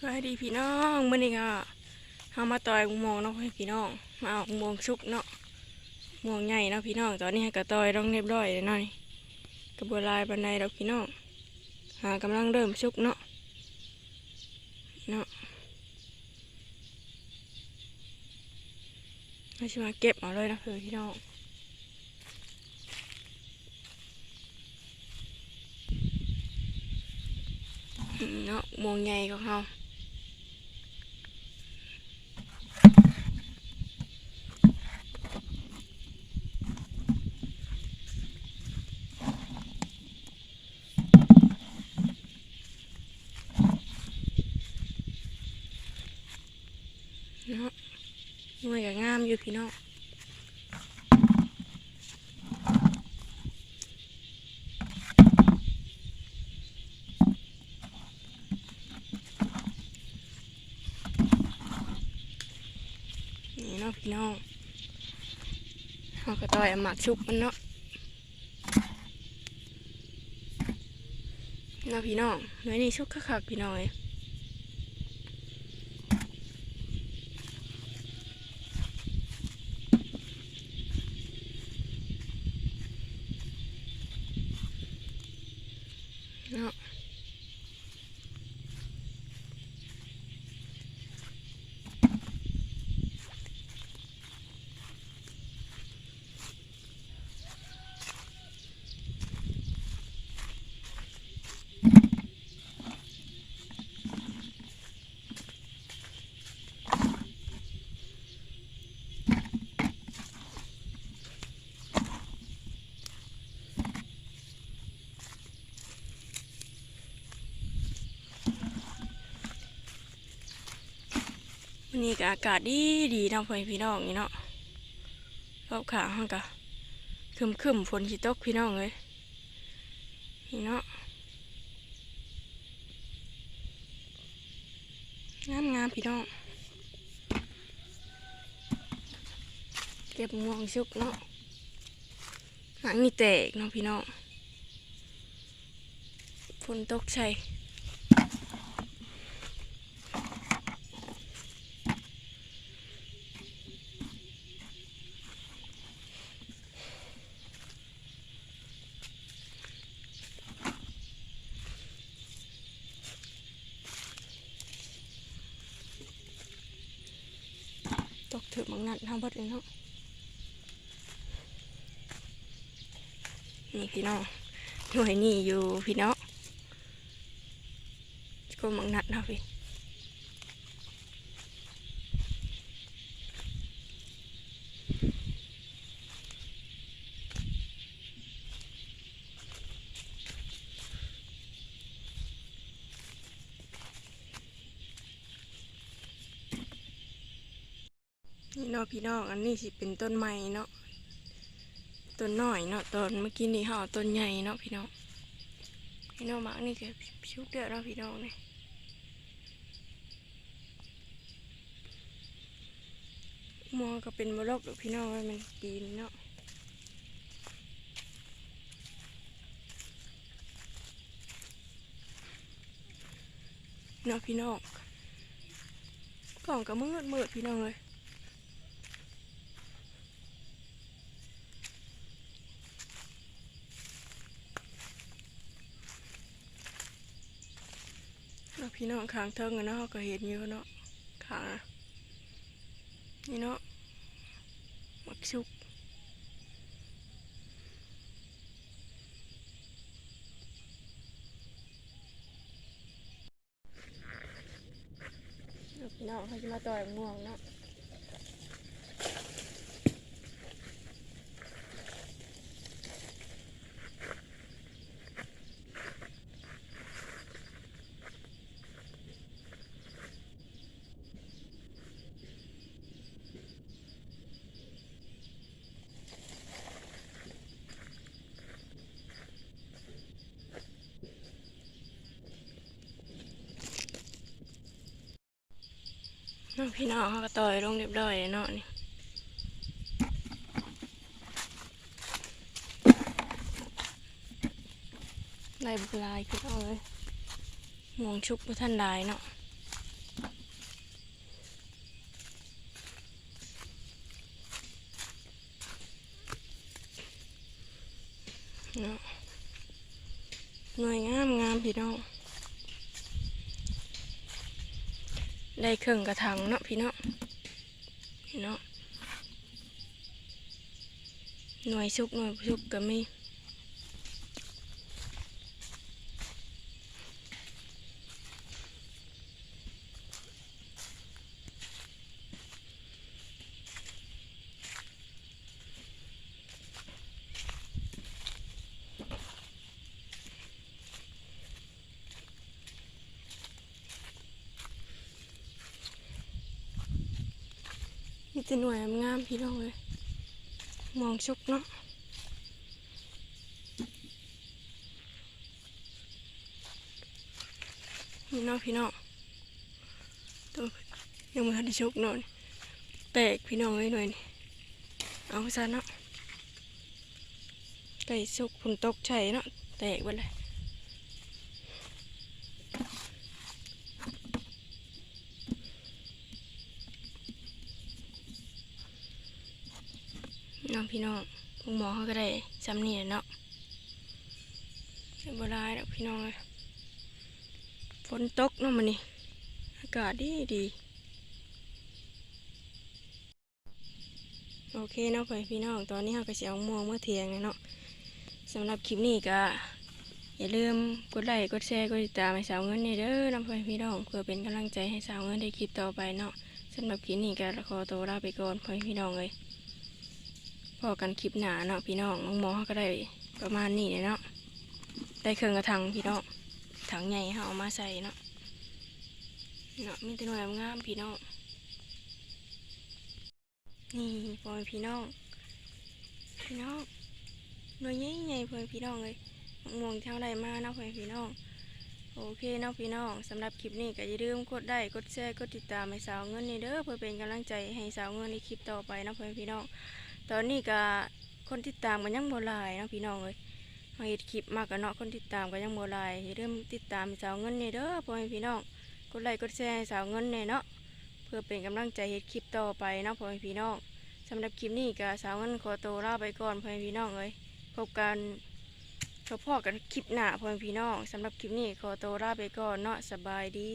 สวัสดีพี่น้องเมื่อนี้ก็เฮามาต่อยมองเนาะให้พี่น้อง มาเอามวงชุกเนาะมวงใหญ่เนาะพี่น้อง ตอนนี้กระต่อยต้องเรียบร้อยเลยเนาะนี่กระบวนลายบันไดเราพี่น้อง หากำลังเริ่มชุกเนาะ เนาะให้ชิมาเก็บเอาเลยนะเพื่อพี่น้องเนาะมวงใหญ่ของเรา น่วยก็งามอยู่พี่น้องนี่เนาะพี่น้องเราก็ต่อยเอาหมากชุบมันเนาะเนาะพี่น้องหน่วยนี้ชุกคักๆพี่น้องเอ้ย เนาะ นนี้ก็อากาศดีดีเนาะพ่อพี่น้องนี่เนาะรอบขาห้องก็คึมคึมๆฝนสิตกพี่น้องเลยนี่เนาะงามงามพี่น้อง เก็บม่วงชุกเนาะหางนี่แตกเนาะพี่น้องฝนตกใช่ ถือบางนัดทำบดเลยเนาะนี่พี่น้องหน่วยนี่อยู่พี่น้องก็บางนัดเนาะพี่ นาะพี่น้องอันนี้สิเป็นต้นไม้เนาะต้นหน้อยเนาะต้นเมื่อกี้นี่ห่อต้นใหญ่เนาะพี่น้องพี่น้องมักนี่ก็ชุกเดือดเนาะพี่น้องเนี่ยมองก็เป็นมรกหรือพี่น้องมันปีนเนาะเนาะพี่น้องกล่องก็มืดมืดพี่น้องเลย เนาะ พี่น้องค้างเทิงเนาะก็เห็นอยู่เนาะค้างนี่เนาะมักชุกพี่น้องเขาจะมาต่อยม่วงเนาะ พี่น้องเขาก็ต่อยลงเรียบร้อยเนาะนี่ลายลายกินเอาเลยมวงชุบพระท่านได้เนาะเนาะหน่วยงามงามพี่น้อง ได้เครื่องกระถางเนาะพี่เนาะพี่น้องหน่วยชุกหน่วยชุกก็มี แต่หน่วยงามพี่น้องเลย มองชุกเนาะนี่เนาะพี่น้องตัวยังไม่ทันได้ชุกเนาะแตกพี่น้องเลยหน่อยนี่เอาซะเนาะไก่ชุกฝนตกใช่เนาะแตกไปเลย น้องพี่น้องพวกหมอเขาก็ได้จำเนี่ยเนาะบรายแล้วพี่น้องเลยฝนตกเนาะมันนี่อากาศดีดีโอเคเนาะไปพี่น้องตอนนี้เราก็จะเอาม่วงเมื่อเทียงเลยเนาะสำหรับคลิปนี้ก็อย่าลืมกดไลค์กดแชร์กดติดตามให้สาวเงินนี่เด้อน้องไปพี่น้องเพื่อเป็นกำลังใจให้สาวเงินได้คลิปต่อไปเนาะสำหรับคลิปนี้ก็ขอตัวลาไปก่อนพ่อพี่น้องเลย พอกันคลิปหนาเนาะพี่น้องน้องหมอเขาก็ได้ประมาณนี้เลยเนาะได้เครื่องกระถังพี่น้องถังใหญ่เขาเอามาใส่เนาะเนาะมีแต่หน่วยงามพี่น้องนี่พอพี่น้องพี่น้องหน่วยใหญ่ๆพอพี่น้องเลยม่วงเท่าไรมาเนาะพอพี่น้องโอเคเนาะพี่น้องสำหรับคลิปนี้ก็อย่าลืมกดได้กดแชร์กดติดตามให้สาวเงินนี่เด้อเพื่อเป็นกำลังใจให้สาวเงินในคลิปต่อไปเนาะพอพี่น้อง ตอนนี้ก็คนติดตามกันยังโบหลายนะพี่น้องเลยมาเห็ดคลิปมากกันเนาะคนติดตามกันยังโบหลายอย่มติดตามสาวเงินเนี่ยเด้อพ่อแม่พี่น้องกดไลค์กดแชร์สาวเงินเนี่ยเนาะเพื่อเป็นกำลังใจเห็ดคลิปต่อไปเนาะพ่อแม่พี่น้องสำหรับคลิปนี้ก็สาวเงินขอตัวลาไปก่อนพ่อแม่พี่น้องเลยพบกันพบพ่อกันคลิปหน้าพ่อแม่พี่น้องสำหรับคลิปนี้ขอตัวลาไปก่อนเนาะสบายดี